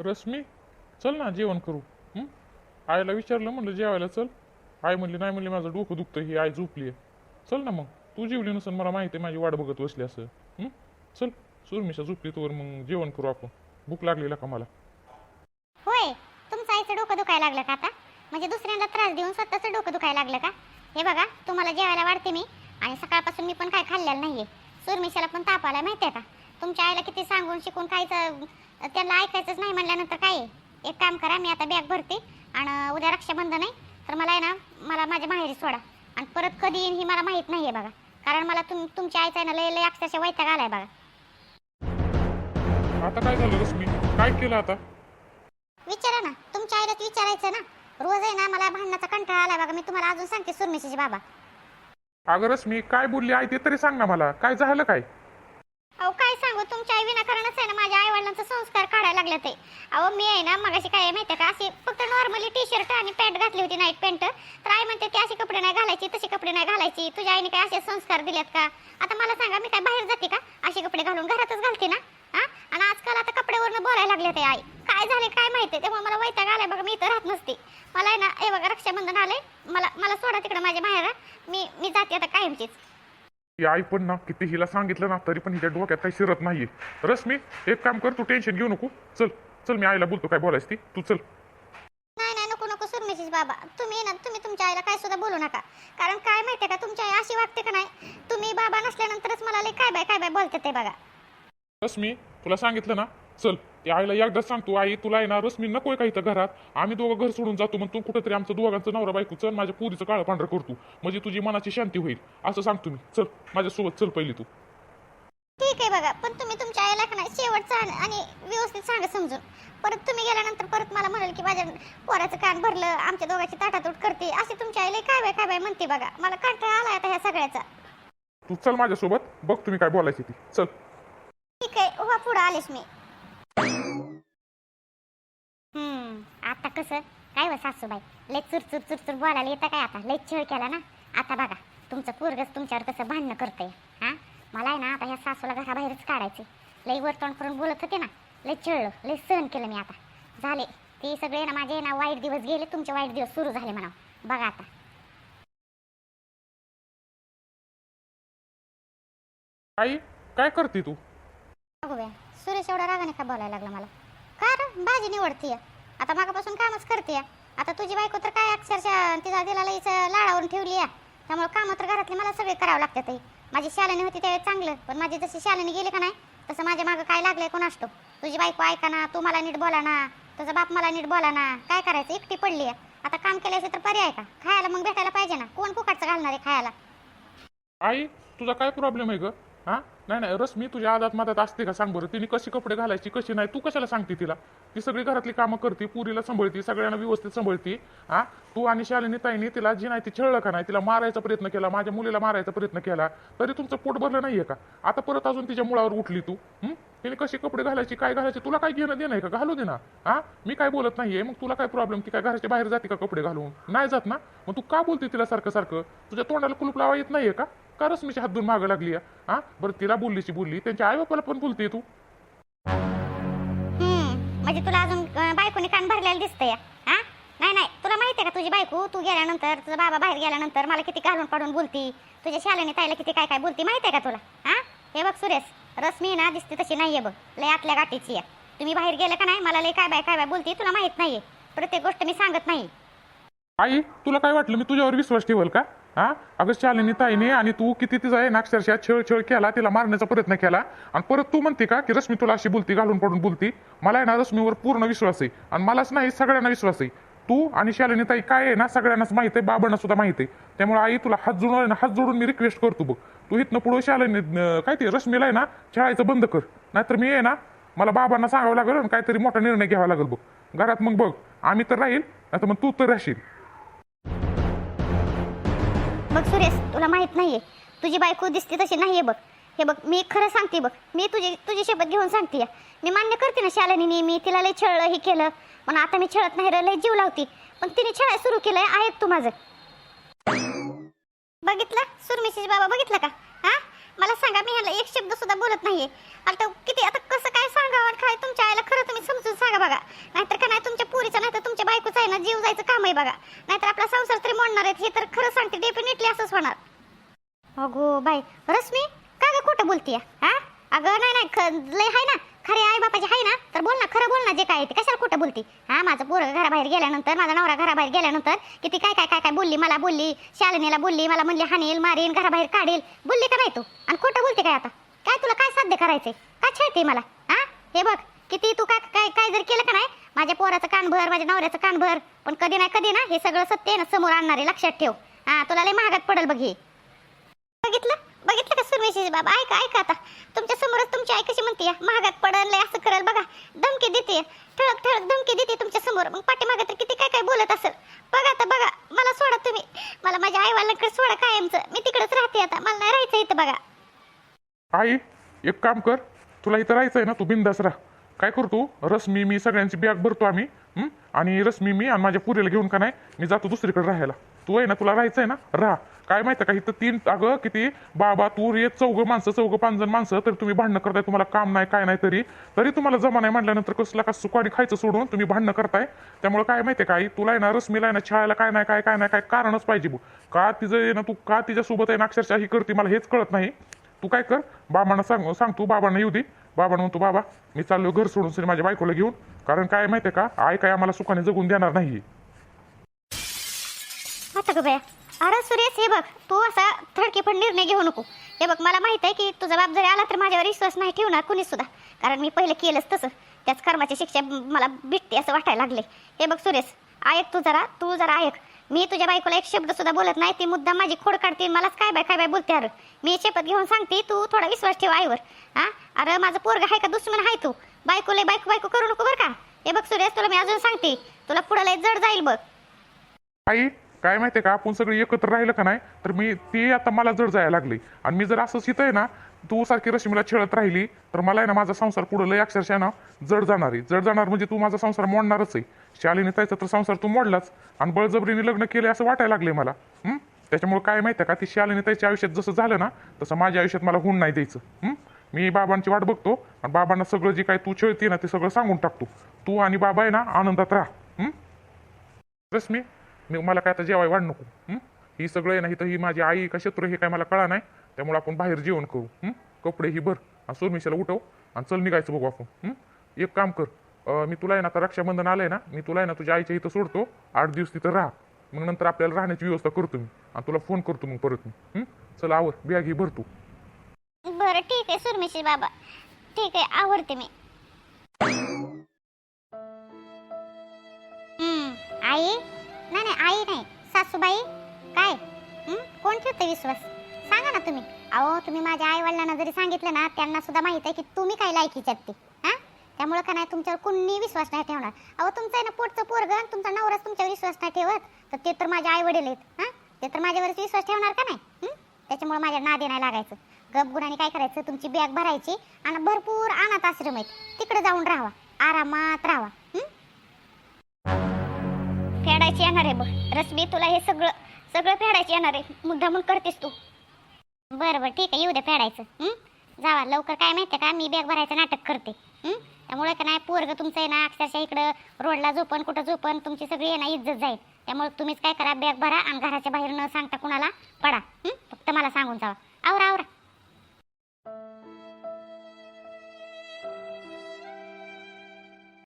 रश्मी चल ना जेवण करू. हं? आईला विचारलं म्हणलं जेवायला चल. आई म्हणली नाही म्हणली माझं डोकं दुखतं ही आई झोपली चल ना मग. तू जेवली नसेल मला माहिती आहे माझी वाट बघत बसली असं. हं? चल सुरमिशा झोपली तोवर मग जेवण करू आपण. भूक लागलेला का मला? होय. तुमचं आईचं डोकं दुखायला लागलं का आता? म्हणजे दुसऱ्यांना त्रास देऊन स्वतःचं डोकं दुखायला लागलं का? हे बघा तुम्हाला जेवायला वाढते मी. आणि सकाळपासून मी पण काय खाल्लेलं नाहीये. सुरमिशाला पण ताप आलाय माहितीये का? तुमच्या आईला किती सांगून शिकून खायचं त्यांना ऐकायचंच नाही म्हणल्यानंतर काय आहे? एक काम करा मी आता बॅग भरते आणि उद्या रक्षाबंधन आहे. तर मला आहे ना मला माझ्या माहेरी सोडा. आणि परत कधी येईन ही मला माहीत नाहीये बघा. कारण मला तुम तुमच्या आईचा आहे ना लय लय अक्षरशः वैताग आलाय बघा. आता काय झालं रश्मी? काय केलं आता? विचारा ना. तुमच्या आईलाच विचारायचं ना. रोज आहे ना मला भांडणाचा कंटाळा आला बघा. मी तुम्हाला अजून सांगते सुरमिशीचे बाबा. अगं रश्मी काय बोलली आई ते तरी सांग ना मला. काय झालं काय? अहो काय सांगू? तुमच्या आई विनाकारणच आहे ना माझ्या आई वडिलांचा संस्कार काढायला लागले ते. अहो मी आहे ना मगाशी काय माहिती माहितीये का अशी फक्त नॉर्मली टी शर्ट आणि पॅन्ट घातली होती नाईट पॅन्ट तर आई म्हणते की असे कपडे नाही घालायची तसे कपडे नाही घालायची. तुझ्या आईने काय असे संस्कार दिलेत का? आता मला सांगा मी काय बाहेर जाते का? असे कपडे घालून घरातच घालते ना? हा? आणि आजकाल आता कपड्यावरनं बोलायला लागले ते आई. काय झाले काय माहिती? त्यामुळे मला वैताग आलाय बघा मी इथं राहत नसते. मला आहे ना हे बघा रक्षाबंधन आलंय. मला मला सोडा तिकडे माझ्या बाहेर. मी मी जाते आता कायमचीच. ही आई पण ना किती हिला सांगितलं ना तरी पण हिच्या डोक्यात काही शिरत नाहीये. रश्मी एक काम कर तू टेन्शन घेऊ नको. चल चल मी आईला बोलतो काय बोलायच ती? तू चल. नाही नाही नको नको बाबा. तुम्ही ना तुम्ही तुमच्या आईला काय सुद्धा बोलू नका. कारण काय माहितीये का तुमची आई अशी वागते का नाही? तुम्ही बाबा नसल्यानंतरच मला लय काय बाय काय बाय बोलते ते बघा. रश्मी तुला सांगितलं ना चल त्या आईला एकदा सांगतो आई तुला आहे ना रश्मी नकोय का इथं घरात? आम्ही दोघं घर सोडून जातो मग तू कुठेतरी आमचं दोघांचं नवरा बायको चल माझ्या पुरीचं काळं पांढरं करतो म्हणजे तुझी मनाची शांती होईल असं सांगतो मी चल माझ्यासोबत चल पहिली तू. ठीक आहे बघा पण तुम्ही तुमच्या आईला का नाही शेवटचं आणि- व्यवस्थित सांगा समजून. परत तुम्ही गेल्यानंतर परत मला म्हणाल की माझ्या पोराचं कान भरलं आमच्या दोघांची ताटातूट करते अशी तुमच्या आईला काय बाय काय बाय म्हणते बघा. मला कंटाळा आलाय आता ह्या सगळ्याचा. तू चल माझ्यासोबत बघ तुम्ही काय बोलायची ती. चल. ठीक आहे उभा पुढं आलेस मी. हम्म आता कसं? काय व सासूबाई? लय चुर चुर चुर चुर बोलायला येतं काय आता? लय छळ केला ना? आता बघा तुमचं पोरगच तुमच्यावर कसं भांडणं करतंय हा? मला आहे ना आता ह्या सासूला घराबाहेरच काढायचे लय वरतोंड करून बोलत होते ना? लय छळलं लय सहन केलं मी आता. झाले. ते सगळे ना माझे ना वाईट दिवस गेले तुमचे वाईट दिवस सुरू झाले म्हणा बघा आता. आई काय करते तू? अगो बे सुरेश एवढा रागाने का बोलायला लागला मला? का रे? भाजी निवडतीय. आता मागापासून कामच करते आता तुझी बायको तर काय अक्षरशः तिचा दिला लईच लाडावरून ठेवली आहे त्यामुळे कामं तर घरातले मला सगळे करावं लागतात ताई. माझी शालेनी होती त्यावेळेस चांगलं पण माझी जशी शालेने गेली का नाही तसं माझ्या मागं काय लागलंय कोण असतो? तुझी बायको ऐका ना तू मला नीट बोला ना तुझा बाप मला नीट बोला ना काय करायचं? एकटी पडली आहे आता काम केल्याशिवाय तर पर्याय का? खायला मग भेटायला पाहिजे ना. कोण फुकाटचं घालणार आहे खायला? आई तुझा काय प्रॉब्लेम आहे ग? हा? नाही नाही रश्मी तुझ्या आदात मदत असते का? सांग बरं. तिने कशी कपडे घालायची कशी नाही? तू कशाला सांगते तिला? ती सगळी घरातली कामं करते पुरीला सांभाळते सगळ्यांना व्यवस्थित सांभाळते. हा? तू आणि शालिनी ताईने तिला जी नाही ती छळलं का नाही तिला मारायचा प्रयत्न केला माझ्या मुलीला मारायचा प्रयत्न केला तरी तुमचं पोट भरलं नाहीये का? आता परत अजून तिच्या मुळावर उठली तू तिने कशी कपडे घालायची काय घालायची तुला काय घेणं देणं आहे का? घालू दे ना. हा? मी काय बोलत नाहीये मग तुला काय प्रॉब्लेम की काय घराच्या बाहेर जाते का कपडे घालून? नाही जात ना? मग तू का बोलते तिला सारखं सारखं? तुझ्या तोंडाला कुलूप लावा येत नाहीये का? का रश्मीच्या हातून मागं लागली? हा? बरं तिला बोललीची बोलली. त्यांच्या आई बापाला पण बोलते तू. हम्म म्हणजे तुला अजून अं, बायकोने कान भरलेलं दिसतंय. हा? नाही नाही. तुला माहिती आहे का तुझी बायको? तू गेल्यानंतर तुझा बाबा बाहेर गेल्यानंतर मला किती काढून पाडून बोलती? तुझ्या शालेने ताईला किती काय काय बोलती माहिती आहे का तुला? हा? हे बघ सुरेश रश्मी ना दिसते तशी नाहीये बघ. लय आतल्या गाठीची आहे. तुम्ही बाहेर गेलं का नाही? मला लय काय बाय काय बाय बोलती? तुला माहीत नाहीये. प्रत्येक गोष्ट मी सांगत नाही. आई तुला काय वाटलं? मी तुझ्यावर विश्वास ठेवल का? हा? अगं शालिनी ताईने आणि तू किती तिचा आहे ना अक्षरशः छळ छळ केला तिला मारण्याचा प्रयत्न केला. आणि परत तू म्हणते का की रश्मी तुला अशी बोलती घालून पडून बोलती? मला आहे ना रश्मीवर पूर्ण विश्वास आहे. आणि मलाच नाही सगळ्यांना विश्वास आहे. तू आणि शालिनी ताई काय आहे ना सगळ्यांनाच माहीत आहे बाबांना सुद्धा माहीत आहे. त्यामुळे आई तुला हात जोडून आहे ना हात जोडून मी रिक्वेस्ट करतो बघ. तू इथनं पुढे शालिनी काय ते रश्मीला आहे ना खेळायचं बंद कर. नाहीतर मी आहे ना मला बाबांना सांगावं लागेल आणि काहीतरी मोठा निर्णय घ्यावा लागेल बघ. घरात मग बघ आम्ही तर राहील नाही मग तू तर राहशील. बघ सुरेश तुला माहीत नाही आहे तुझी बायको दिसते तशी नाहीये बघ. हे बघ मी खरं सांगते बघ. मी तुझी तुझी शपथ घेऊन सांगते मी मान्य करते ना शालिनीने मी तिला लय छळलं हे केलं. पण आता मी छळत नाही र लय जीव लावते. पण तिने छळाय सुरू केलंय आहेत तू माझं. बघितलं? सुरमिशीज बाबा बघितलं का? मला सांगा मी ह्याला एक शब्द सुद्धा बोलत नाहीये. आता किती आता कसं काय सांगावं काय तुमच्या आईला खरं तुम्ही समजून सांगा बघा. नाहीतर का नाही तुमच्या पुरीचा नाही तर तुमच्या बायकोचा आहे ना जीव जायचं काम आहे बघा. नाहीतर आपला संसार तरी मोडणार आहेत हे तर खरं सांगते डेफिनेटली असंच होणार. अगो बाई रश्मी का ग कुठं बोलतीय हा? अगं नाही नाही लय आहे ना. खरे आई बापाचे आहे ना तर बोल ना खरं बोल ना जे काय ते. कशाला खोटं बोलती? हा माझं पोरं घराबाहेर गेल्यानंतर माझा नवरा घराबाहेर गेल्यानंतर किती काय काय काय काय बोलली मला बोलली शालिनीला बोलली मला म्हणली हाणेल मारेल घराबाहेर काढेल. बोलली का नाही तू? आणि खोटं बोलते काय आता? काय तुला काय साध्य करायचंय? काय छळते मला? हा? हे बघ किती तू काय काय काय जर केलं का नाही माझ्या पोराचं कान भर माझ्या नवऱ्याचं कान भर पण कधी नाही कधी ना हे सगळं सत्य ना समोर आणणारे लक्षात ठेव. हा तुला लय महागात पडेल बघ हे. बघितलं? बघितलं बाबा ऐका ऐका आता. तुमच्या समोरच तुमची आई कशी म्हणते महागात पडलंय असं करल बघा. धमकी देते. ठळक ठळक धमकी देते तुमच्यासमोर. मग पाठीमागे तर किती काय काय बोलत असेल? बघा आता बघा. मला सोडा तुम्ही. मला माझ्या आईवाल्यांकडे सोडा कायमचं. मी तिकडेच राहते आता. मला नाही राहायचं इथं बघा. आई एक काम कर. तुला इथं राहायचंय ना तू बिंदास राह. काय करतो रश्मी मी सगळ्यांची बॅग भरतो आम्ही आणि रश्मी मी आणि माझ्या पुरीला घेऊन का नाही? मी जातो दुसरीकडे राहायला. तू आहे ना तुला राहायचं आहे ना? राहा. काय माहिती का? इथं तीन अगं किती? बाबा तू रे चौघं माणसं चौघं पांजण माणसं तरी तुम्ही भांडणं करताय तुम्हाला काम नाही काय नाही तरी. तरी तुम्हाला जमा नाही म्हटल्यानंतर कसला का सुकाडी खायचं सोडून तुम्ही भांडणं करताय? त्यामुळे काय माहिती का? आई तुला आहे ना रश्मीला आहे ना छायाला काय नाही काय काय नाही काय कारणच पाहिजे बुवा. का तिचं आहे ना तू का तिच्यासोबत आहे ना अक्षरशः ही करते? मला हेच कळत नाही. तू काय कर? बाबांना सांग सांग तू बाबांना येऊ दे. बाबा म्हणतो बाबा मी चाललो घर सोडून सरी माझ्या बायकोला घेऊन. कारण काय माहितीये का? आई काय आम्हाला सुखाने जगून देणार नाही आता अरे सुरेश हे बघ तू असा थडके पण निर्णय घेऊ नको. हे बघ मला माहीत आहे की तुझा बाप जरी आला तर माझ्यावर विश्वास नाही ठेवणार कुणीच सुद्धा. कारण मी पहिले केलंच तसं. त्याच कर्माची शिक्षा मला भेटते असं वाटायला लागले हे बघ सुरेश ऐक तू जरा तू जरा ऐक. मी तुझ्या बायकोला एक शब्द सुद्धा बोलत नाही ती मुद्दा माझी खोड काढते मलाच काय बाय काय बाय बोलते अरे. मी शपथ घेऊन सांगते तू थोडा विश्वास ठेव आईवर. हा? अरे माझं पोरग आहे का? दुश्मन आहे तू. बायकोला बायको बायको करू नको बरं का? हे बघ सुरेश तुला मी अजून सांगते. तुला पुढे लय जड जाईल बघ. आई काय माहितीये का? आपण सगळी एकत्र राहिलं का नाही तर मी ते आता मला जड जायला लागली. आणि मी जर असंच इथं आहे ना तू सारखी रश्मीला छेळत राहिली तर मला आहे ना माझा संसार पुढे लय अक्षरशः ना जड जाणार आहे. जड जाणार म्हणजे तू माझा संसार मोडणारच आहे. शालीने त्याचा तर संसार तू मोडलाच. आणि बळजबरीने लग्न केले असं वाटायला लागले मला. त्याच्यामुळे काय माहितीये का? ती शालीने त्याच्या आयुष्यात जसं झालं ना तसं माझ्या आयुष्यात मला होऊन नाही द्यायचं. मी बाबांची वाट बघतो आणि बाबांना सगळं जे काय तू छेळते ना ते सगळं सांगून टाकतो. तू आणि बाबा आहे ना आनंदात राहा. रश्मी मी मला काय आता जेवाय वाढ नको हं? ही सगळं आहे ना इथं ही माझी आई का शत्रू हे काय मला कळा नाही त्यामुळे आपण बाहेर जेवण करू हं? कपडे ही भर आणि सोनमिशाला उठव आणि चल निघायचं बघू आपण हं? एक काम कर अं, मी तुला आहे ना आता रक्षाबंधन आलंय ना मी तुला आहे ना तुझ्या आईच्या इथं सोडतो आठ दिवस तिथं राहा मग नंतर आपल्याला राहण्याची व्यवस्था करतो मी आणि तुला फोन करतो मग परत मी हं? चल आवर बॅग ही भरतो बरं ठीक आहे सुरमिशी बाबा ठीक आहे आवडते मी हम्म, आई नाही नाही आई नाही. सासूबाई काय? कोण ठेवते विश्वास? सांगा ना तुम्ही. अहो तुम्ही माझ्या आई वडिलांना जरी सांगितलं ना त्यांना सुद्धा माहीत आहे की तुम्ही काय लायकीच्यात ते. हां? त्यामुळे का नाही तुमच्यावर कुणी विश्वास नाही ठेवणार. अहो तुमचं आहे ना पोटचं पोरग आणि तुमचा नवराच तुमच्यावर विश्वास नाही ठेवत. तर ते तर माझे आई वडील आहेत. हां? ते तर माझ्यावरच विश्वास ठेवणार का नाही? त्याच्यामुळे माझ्या नादे नाही लागायचं. गपगुणाने काय करायचं? तुमची बॅग भरायची आणि भरपूर अनाथ आश्रम आहेत. तिकडे जाऊन राहावा. आरामात राहावा. फेडायची येणार आहे बघ रश्मी तुला हे सगळं सगळं फेडायची येणार आहे. मुद्दामून करतेस तू. बरं बरं ठीक आहे. येऊ दे फेडायचं. जावा लवकर. काय माहितीये का? मी बॅग भरायचं नाटक करते. त्यामुळे का नाही पोरग तुमचं आहे ना अक्षरशः इकडं रोडला झोपण कुठं झोपण तुमची सगळी आहे ना इज्जत जाईल. त्यामुळे तुम्हीच काय करा बॅग भरा आणि घराच्या बाहेर न सांगता कुणाला पडा. फक्त मला सांगून जावा. आवरा आवरा.